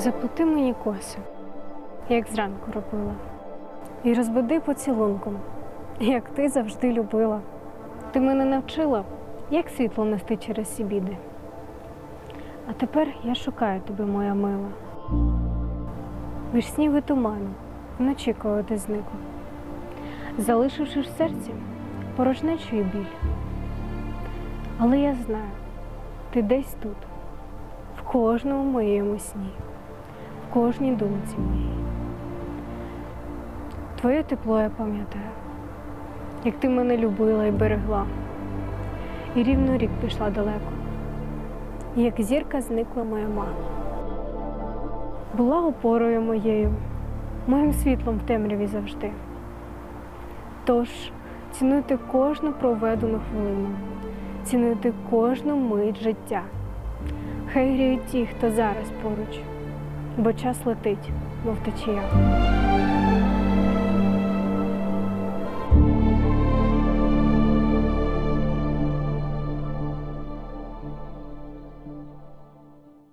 Заплети мені коси, як зранку робила, і розбуди поцілунком, як ти завжди любила. Ти мене навчила, як світло нести через всі біди. А тепер я шукаю тебе, моя мила. Між снів і туману, вночі, коли ти зникла, залишивши в серці порожнечу і біль. Але я знаю, ти десь тут, в кожному моєму сні, кожній думці моїй. Твоє тепло я пам'ятаю, як ти мене любила і берегла, і рівно рік пішла далеко, і як зірка зникла моя мама. Була опорою моєю, моїм світлом в темряві завжди. Тож цінуйте кожну проведену хвилину, цінуйте кожну мить життя. Хай гріють ті, хто зараз поруч, бо час летить, мов течія.